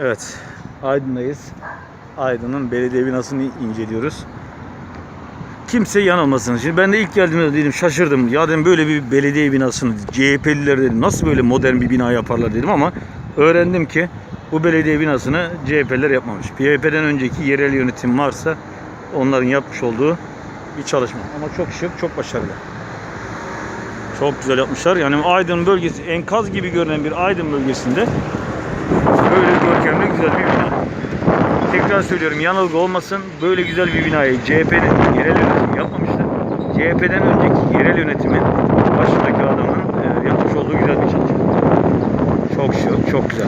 Evet, Aydın'dayız. Aydın'ın belediye binasını inceliyoruz. Kimse yanılmasın. Şimdi ben de ilk geldiğimde dedim şaşırdım. Ya dedim böyle bir belediye binasını CHP'liler dedim nasıl böyle modern bir bina yaparlar dedim ama öğrendim ki bu belediye binasını CHP'liler yapmamış. CHP'den önceki yerel yönetim varsa onların yapmış olduğu bir çalışma. Ama çok şık, çok başarılı. Çok güzel yapmışlar. Yani Aydın bölgesi enkaz gibi görünen bir Aydın bölgesinde böyle görkemli güzel bir bina. Tekrar söylüyorum yanılgı olmasın. Böyle güzel bir binayı CHP'nin yerel yönetim yapmamıştır. CHP'den önceki yerel yönetimin başındaki adamın e, yapmış olduğu güzel bir çalışma. Çok şık, çok güzel.